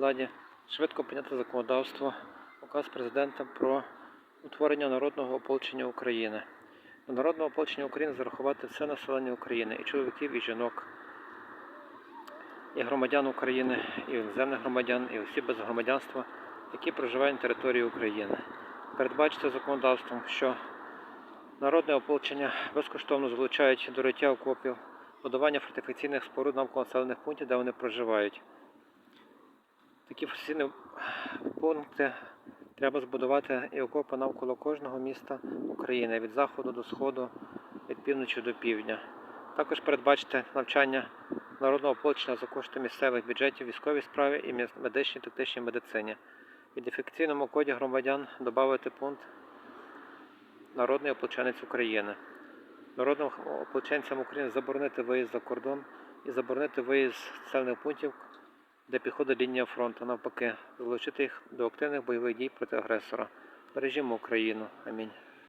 владі швидко прийняти законодавство, указ президента про утворення народного ополчення України. До народного ополчення України зарахувати все населення України, і чоловіків, і жінок, і громадян України, і іноземних громадян, і осіб без громадянства, які проживають на території України. Передбачити законодавством, що народне ополчення безкоштовно залучають до риття окопів, будування фортифікаційних споруд навколо населених пунктів, де вони проживають. Такі форсійні пункти треба збудувати і окопи навколо кожного міста України від заходу до сходу, від півночі до півдня. Також передбачити навчання народного ополчення за кошти місцевих бюджетів військовій справі і медичній тактичній медицині. В ідентифікаційному коді громадян додати пункт Народний ополченець України. Народним ополченцям України заборонити виїзд за кордон і заборонити виїзд з населених пунктів, де підходить лінія фронту. Навпаки, залучити їх до активних бойових дій проти агресора. Бережімо Україну. Амінь.